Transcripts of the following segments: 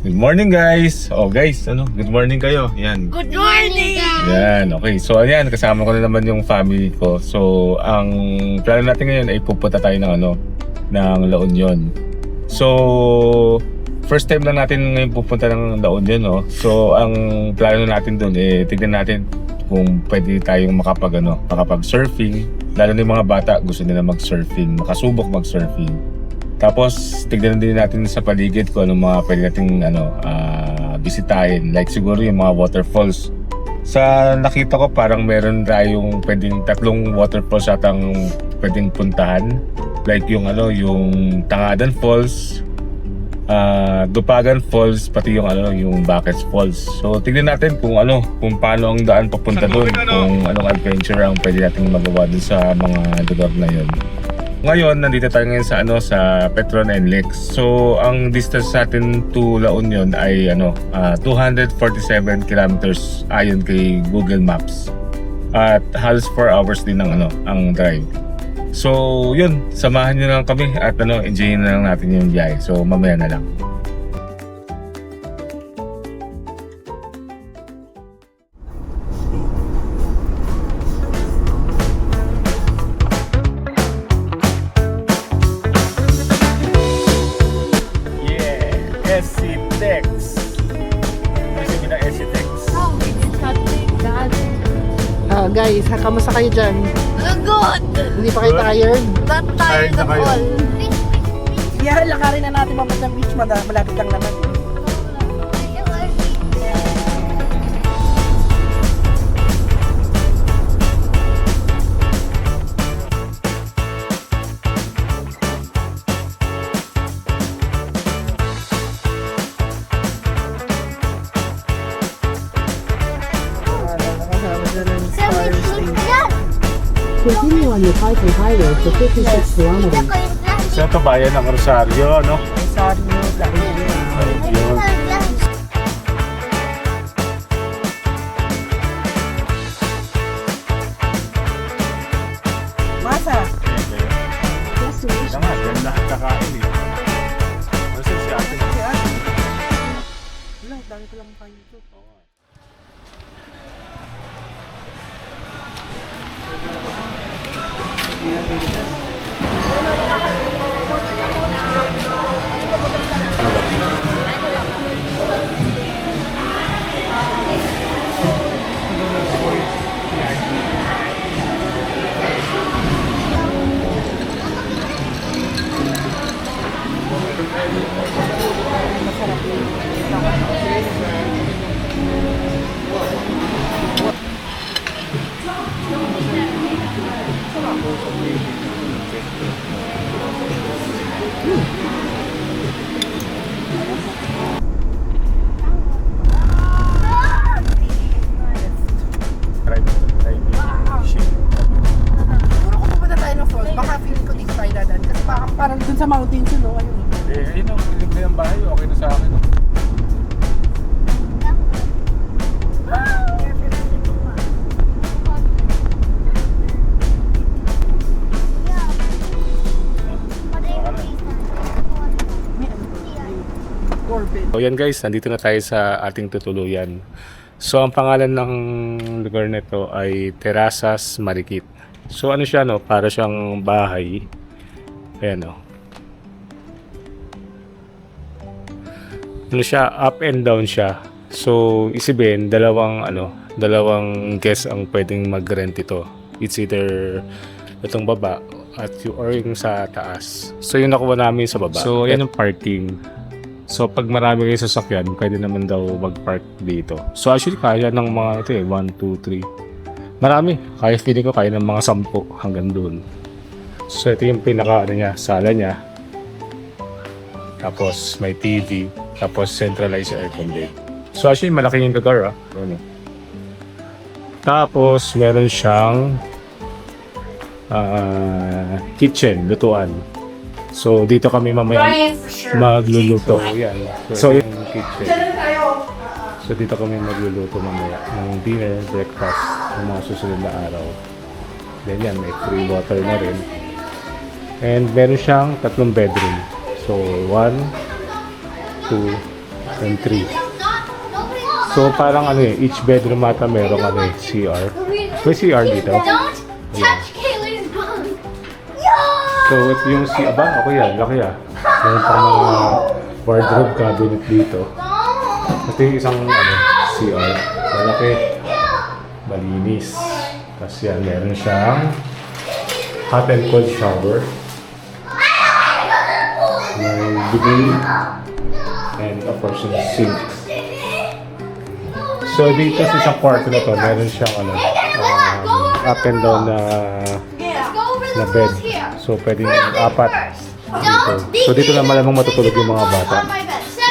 Good morning guys! Oh guys, ano? Good morning kayo. Yan. Good morning! Yan, okay. So ayan, kasama ko na naman yung family ko. So ang plano natin ngayon ay pupunta tayo ng ano, ng La Union. So first time lang natin ngayon pupunta ng La Union, no? So ang plano natin doon eh tignan natin kung pwede tayong makapag ano, makapag surfing. Lalo na yung mga bata gusto nila mag-surfing, makasubok mag-surfing. Tapos tignan din natin sa paligid kung ano mga pwede nating ano, ah, bisitahin. Like siguro yung mga waterfalls. Sa nakita ko parang meron tayong pwedeng tatlong waterfalls atang pwedeng puntahan. Like yung ano, yung Tangadan Falls, ah, Dupagan Falls, pati yung ano, yung Baquets Falls. So tignan natin kung ano, kung paano ang daan papunta doon, kung anong adventure ang pwede nating magawa dun sa mga lugar na yun. Ngayon, nandito tayo ngayon sa ano sa Petron and Lex. So, ang distance sa atin to La Union ay ano, ah, 247 kilometers ayon kay Google Maps. At halos 4 hours din ang ano, ang drive. So, yun, samahan niyo lang kami at ano, enjoyin na lang natin yung biyahe. So, mamaya na lang. Ah, guys, ha, kamusta kayo dyan? Good! Hindi pa kayo Good. tired? Not Tired tired na at kayo. all. Yeah, lakarin na natin papuntang beach, madam. Malapit lang naman. On your Piper Highway for 56 kilometers. Sa ito bayan ng Rosario, no? Sorry, dahil 空猛い。うん So yan guys, nandito na tayo sa ating tutuluyan. So ang pangalan ng lugar nito ay Terrazas Marikit. So ano siya no, para siyang bahay. Ayan oh. Ano siya, up and down siya. So isipin, dalawang ano, dalawang guest ang pwedeng mag-rent ito. It's either itong baba at yung, or yung sa taas. So yung nakuha namin sa baba. So yan yung parking. So pag marami kayo sasakyan, pwede naman daw mag-park dito. So actually kaya ng mga ito eh, 1, 2, 3. Marami. Kaya feeling ko kaya ng mga 10 hanggang doon. So ito yung pinaka ano niya, sala niya. Tapos may TV. Tapos centralized aircon din. So actually malaki yung lugar ah. Ano. Tapos meron siyang ah, kitchen, lutuan. So dito kami mamaya magluluto. Yan. So yung kitchen. So dito kami magluluto mamaya ng dinner, breakfast, ng mga susunod na araw. Then yan, may free water na rin. And meron siyang tatlong bedroom. So, one, two, and 3. So parang ano eh, each bedroom ata merong ano eh, CR. May CR dito. Don't touch! So ito yung si aba, ako yan, laki ah. Meron pang mga wardrobe cabinet dito. Ito yung isang ano, CR. Malaki. Malinis. Tapos yan, meron siyang hot and cold shower. May bidet. And of course, yung sink. So dito sa isang kwarto na to, meron siyang ano, um, up and down na na bed. So pwedeng apat dito. So dito na malamang matutulog yung mga bata.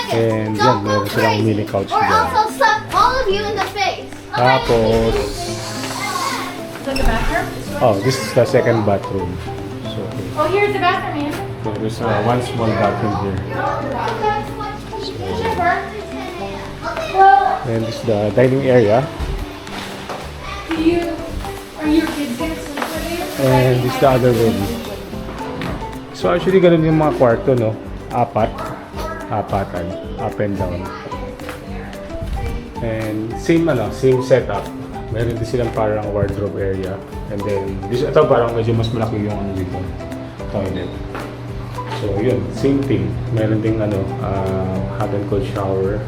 And yan, meron silang mini couch dyan. else I'll slap all of you in the face. Tapos, oh, this is the second bathroom. So, okay. Oh, here's the bathroom. So, there's uh, one small bathroom here. And this is the dining area. do you, are your kids you? And this is the other room. So actually ganun yung mga kwarto, no? Apat. Apatan. Up and down. And same ano, same setup. Meron din silang parang wardrobe area. And then, this, ito parang medyo mas malaki yung ano dito. Toilet. So yun, same thing. Meron ding ano, uh, hot and cold shower.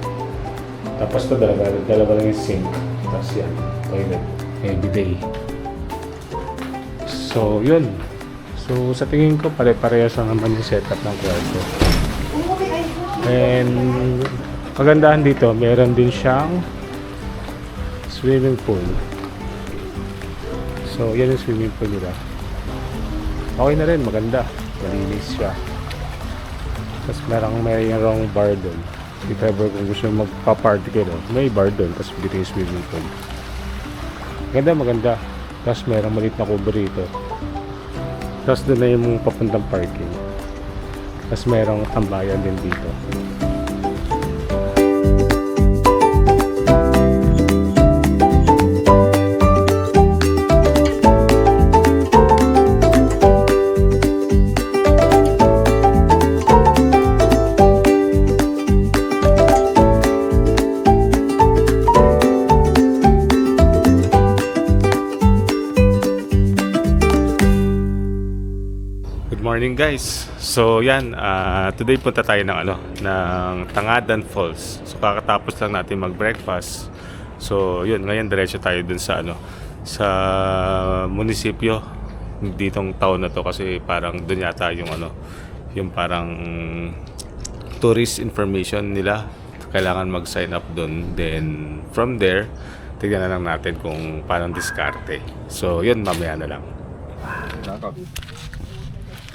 Tapos ito dalawa, dalawa lang yung sink. Tapos yan, toilet. Every day. So, yun. So, sa tingin ko, pare-parehas lang naman yung setup ng kwarto. And, kagandahan dito, meron din siyang swimming pool. So, yan yung swimming pool nila. Okay na rin, maganda. Malinis siya. Tapos merang mayroong bar doon. If ever kung gusto mo magpa-party kayo, may bar doon. Tapos dito swimming pool. Maganda, maganda. Tapos merong maliit na kubo rito. Tapos doon na yung papuntang parking. Tapos merong tambayan din dito. Guys. So yan, ah, today punta tayo ng ano, ng Tangadan Falls. So kakatapos lang natin mag-breakfast. So yun, ngayon diretso tayo dun sa ano, sa munisipyo ditong taon na to kasi parang dun yata yung ano, yung parang tourist information nila. Kailangan mag-sign up dun. Then from there, tignan na lang natin kung parang diskarte. So yun, mamaya na lang.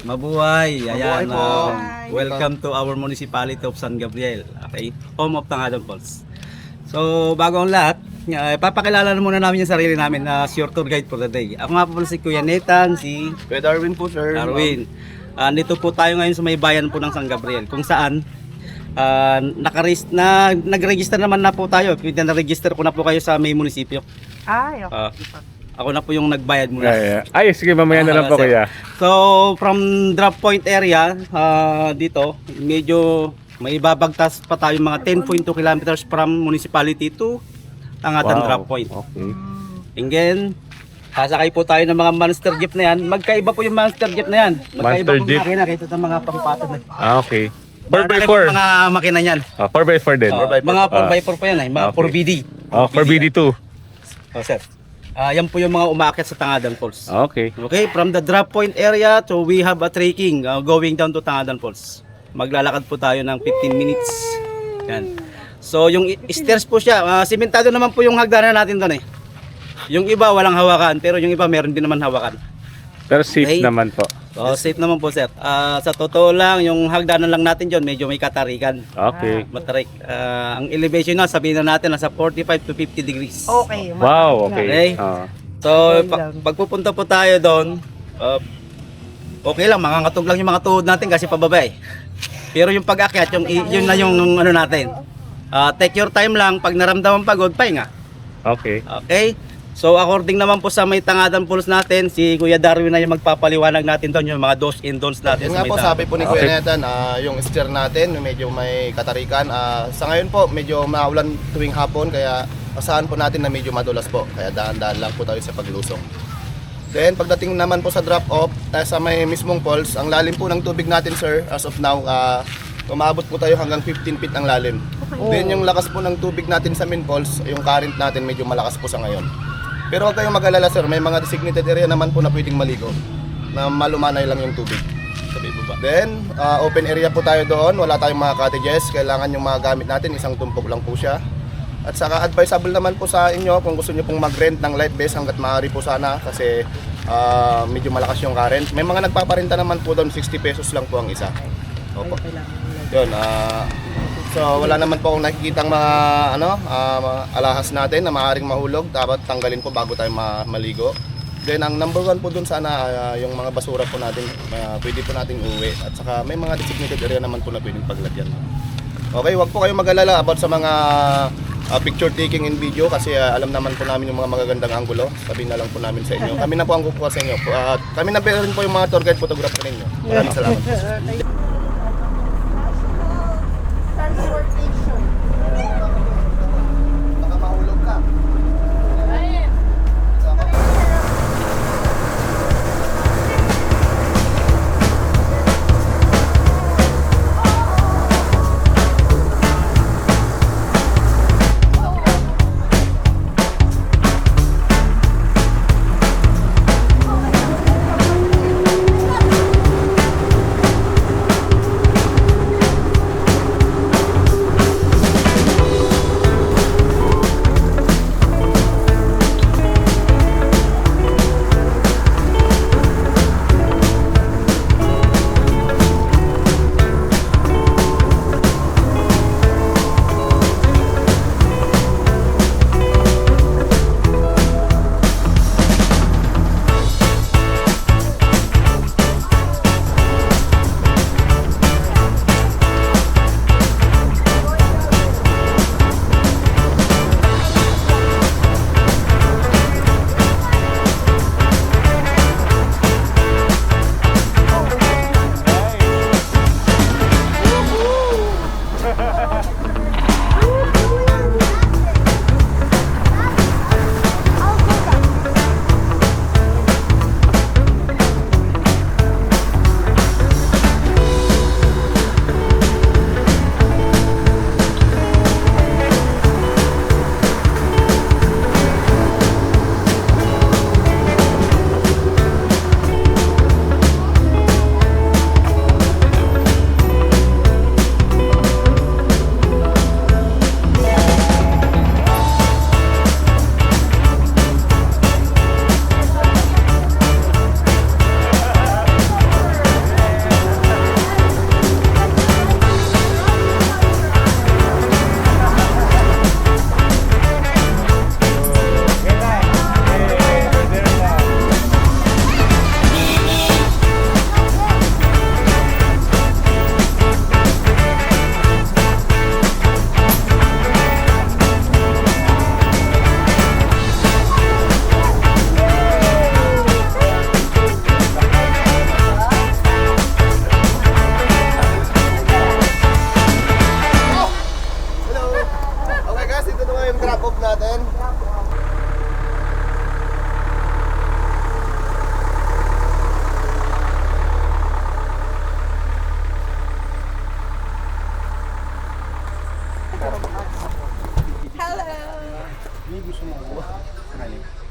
Mabuhay! Ayan, um, welcome to our municipality of San Gabriel. Okay? Home of Tangadan Falls. So, bago ang lahat, uh, papakilala na muna namin yung sarili namin na uh, your tour guide for the day. Ako nga po pala si Kuya Nathan, si Kuya Darwin po, sir. Darwin. Uh, dito po tayo ngayon sa may bayan po ng San Gabriel, kung saan uh, nakarist na nag-register naman na po tayo. Na-register ko na po kayo sa may munisipyo. Ay, okay. Uh, ako na po yung nagbayad muna. Yeah, yeah. Ay, sige, mamaya na lang po Ah, sir. kaya. So, from drop point area, ah, dito, medyo may ibabagtas pa tayo mga 10.2 kilometers from municipality to Tangatan drop point. Okay. And then, sasakay po tayo ng mga monster jeep na yan. Magkaiba po yung monster jeep na yan. Magkaiba Monster po jeep? makina kaysa sa mga pampatod na. Ah, okay. 4x4. Marami po Mga makina yan. Ah, 4x4 din. Oh, mga 4x4 pa yan eh. Mga Okay. 4BD. Oh, 4BD2. Oh, sir. Ah, yan po yung mga umaakyat sa Tangadan Falls. Okay. Okay, from the drop point area to we have a trekking uh, going down to Tangadan Falls. Maglalakad po tayo ng 15 minutes. Yan. So yung stairs po siya, uh, simentado naman po yung hagdanan natin doon eh. Yung iba walang hawakan, pero yung iba meron din naman hawakan. Pero safe Okay. naman po. So safe naman po sir. Ah, sa totoo lang, yung hagdanan lang natin dyan, medyo may katarikan. Okay. Matarik. Ah, ang elevation na, sabihin na natin, nasa 45 to 50 degrees. Okay. Wow, okay. Okay. Ah. So, pag, pagpupunta po tayo doon, uh, okay lang, makakatog lang yung mga tuhod natin kasi pababa eh. Pero yung pag-akyat, yung, yun na yung ano natin. Ah, take your time lang, pag naramdaman pagod, pahinga. Okay. Okay? So according naman po sa may Tangadan Falls natin, si Kuya Darwin na yung magpapaliwanag natin doon yung mga dos and don'ts natin Yun sa nga po Tangadan. sabi po ni Kuya Nathan, ah, yung steer natin medyo may katarikan. Ah, sa ngayon po medyo maulan tuwing hapon kaya asahan po natin na medyo madulas po. Kaya dahan-dahan lang po tayo sa paglusong. Then pagdating naman po sa drop off tayo sa may mismong falls, ang lalim po ng tubig natin sir as of now ah, umabot po tayo hanggang 15 feet ang lalim. Then yung lakas po ng tubig natin sa main falls, yung current natin medyo malakas po sa ngayon. Pero huwag kayong mag-alala sir, may mga designated area naman po na pwedeng maligo na malumanay lang yung tubig. Sabi po ba? Then, uh, open area po tayo doon. Wala tayong mga cottages. Kailangan yung mga gamit natin, isang tumpok lang po siya. At saka advisable naman po sa inyo kung gusto niyo pong mag-rent ng light base hanggat maaari po sana kasi ah, medyo malakas yung current. May mga nagpaparinta naman po doon, 60 pesos lang po ang isa. Opo. Yun, ah, so wala naman po akong nakikitang mga ano, mga alahas natin na maaaring mahulog. Dapat tanggalin po bago tayo ma- maligo. Then ang number one po dun sana ah, yung mga basura po natin, ah, pwede po nating uwi. At saka may mga designated area naman po na pwedeng paglagyan. Okay, wag po kayong mag-alala about sa mga ah, picture taking in video kasi ah, alam naman po namin yung mga magagandang anggulo. Sabihin na lang po namin sa inyo. Kami na po ang kukuha sa inyo. At kami na rin po yung mga tour guide photographer ninyo. Maraming salamat.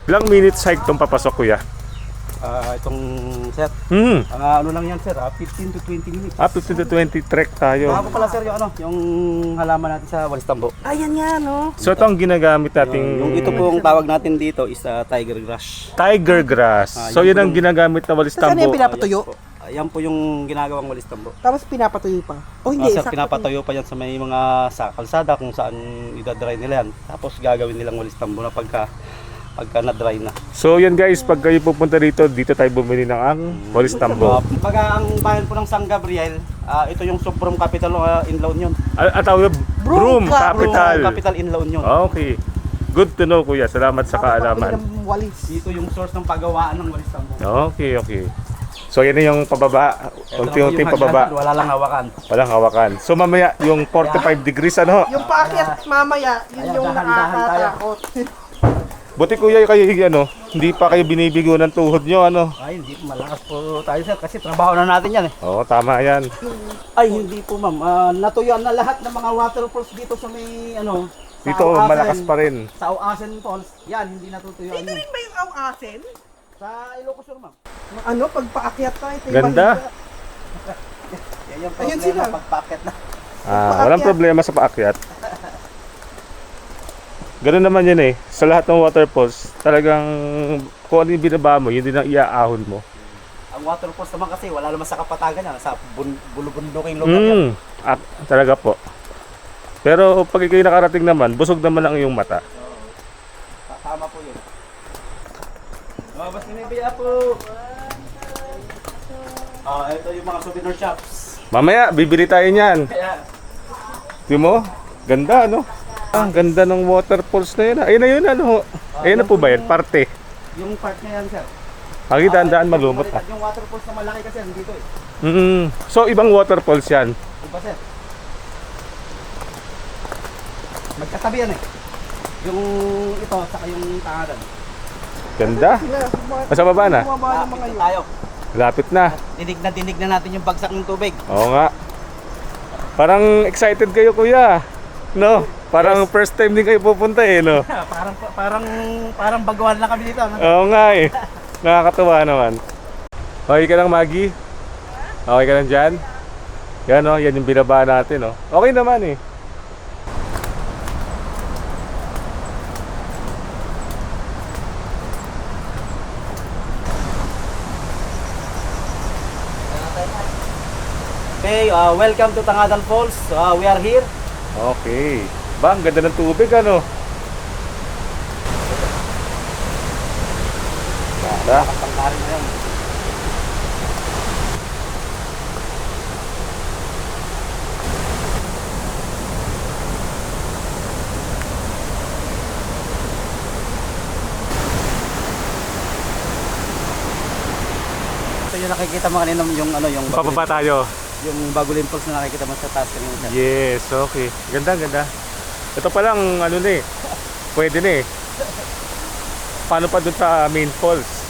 Ilang minutes hike tong papasok kuya? Ah, itong sir, Hmm. ang ah, ano lang yan sir, ah, 15 to 20 minutes. Ah, 15 to 20 trek tayo. Baka po pala sir yung ano, yung halaman natin sa Walis Tambo. Ayan nga, no? So ito ang ginagamit nating Yung, yung ito po ang tawag natin dito is ah, tiger grass. tiger grass. Ah, So yan yan ang ginagamit na walis Tapos ano yung tambo. pinapatuyo? Ayan po. Ayan po yung ginagawang Walis Tambo. Tapos pinapatuyo pa. O Ah, hindi, sir, sakto pinapatayo pa yan sa may mga sa kalsada kung saan idadry nila yan. Tapos gagawin nilang Walis Tambo na pagka pagka na-dry na. So yan guys, pag kayo pupunta dito, dito tayo bumili ng ang walis tambo. Uh, pagka ang bayan po ng San Gabriel, ah, ito yung Supreme Capital uh, in La Union. At tawag Broom Broom Ca- Capital. Capital in La Union. Okay. Good to know, kuya. Salamat sa kaalaman. Walis. Dito yung source ng pagawaan ng walis tambo. Okay, okay. So, yan na yung pababa. Na yung pababa. hagdan, Wala lang hawakan. Walang hawakan. So, mamaya, yung 45 degrees, ano? Yung paakyat mamaya, yun Ayan, yung dahan-dahan tayo. nakakatakot. Buti kuya kayo, ano, hindi pa kayo binibigo ng tuhod nyo, ano? Ay, hindi po malakas po tayo sir kasi trabaho na natin yan eh. Oo, tama yan. Ay, hindi po ma'am. Ah, natuyuan na lahat ng mga waterfalls dito sa may ano. sa Dito, Auasen. malakas pa rin. Sa Auasen Falls. Yan, hindi natutuyuan Ito yun. rin ba yung awasin? Sa Ilocos Sur ma'am. Ano, pag paakyat tayo, ito yung Ganda. Yan yung Ayun problema sila. pagpaket na. Ah, walang problema sa paakyat. Ganun naman yun eh. Sa lahat ng waterfalls, talagang kung ano yung binaba mo, yun din ang iaahon mo. Ang waterfalls naman kasi wala naman sa kapatagan yan. Sa bun- bulubunduking lugar yan. Mm, ah, talaga po. Pero pag ikaw nakarating naman, busog naman ang iyong mata. Tama po yun. Lumabas ni Bia po. Ah, ito yung mga souvenir shops. Mamaya, bibili tayo niyan. Kaya, Di mo? Ganda, no? Ah, ang ganda ng waterfalls na yun. ah. Ayun na yun, ano? Ayun na po ba yan? Parte. yung part na yan, sir. Pagi daan-daan malumot ah. Yung waterfalls na malaki kasi nandito eh. Mm, so, ibang waterfalls yan. Diba, sir? Magkatabi yan eh. Yung ito, saka yung tangadan. Ganda. Nasa baba na? Lapit yun. na tayo. Lapit na. Dinig na dinig na natin yung bagsak ng tubig. Oo nga. Parang excited kayo, kuya. No? Parang first time din kayo pupunta eh, no? parang parang parang baguhan lang kami dito. No? Oo nga eh. Nakakatuwa naman. Okay ka lang, Maggie? Okay ka lang dyan? Yan o, yan yung binaba natin o. Okay naman eh. Okay, uh, welcome to Tangadan Falls. Uh, we are here. Okay. Ba, ang ganda ng tubig ano? Ganda. Pangkarin na yan. Ito yung nakikita mo kanina yung ano yung Pababa tayo. Yung Bagulin Falls na nakikita mo sa taas kanina. sir. Yes, okay. Ganda, ganda. Ito pa lang, ano na eh. Pwede na eh. Paano pa dun sa main falls?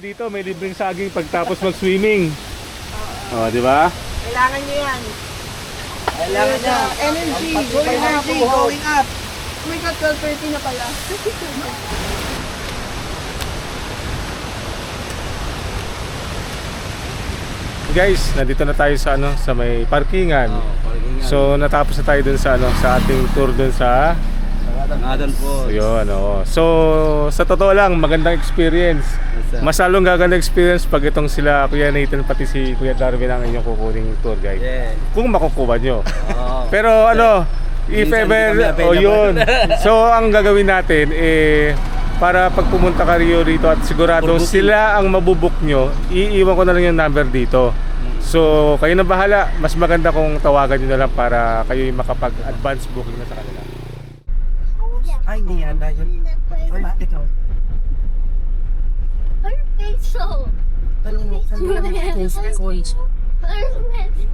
Dito, may libreng saging pagtapos mag-swimming. Oh, di ba? Kailangan nyo yan. Kailangan nyo. Energy, going up, going up. Oh my God, 12.30 na pala. Guys, nandito na tayo sa ano, sa may parkingan. So natapos na tayo dun sa ano, sa ating tour dun sa Falls. yun, oo. So, sa totoo lang, magandang experience. sir. Mas lalong gaganda experience pag itong sila Kuya Nathan pati si Kuya Darwin ang inyong kukuning tour guide. Yeah. Kung makukuha nyo. Oo. Pero ano, if ever, hindi kami o yun. So, ang gagawin natin, eh, para pag pumunta ka Rio rito at sigurado sila ang mabubuk nyo, iiwan ko na lang yung number dito. So, kayo na bahala. Mas maganda kung tawagan nyo na lang para kayo yung makapag-advance booking na sa kanila. Ay, hindi yan. Yun. Wala, ikaw. Perfect so. Tanong mo, saan mo naman post call?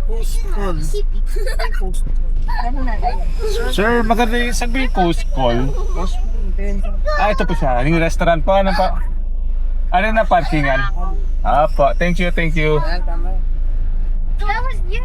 Post call. Post Ano na? Sir, maganda yung sabi post call. Ah, ito po siya. Yung restaurant po. Ano pa? Ano na parkingan? Ah po. Thank you, thank you. That was you.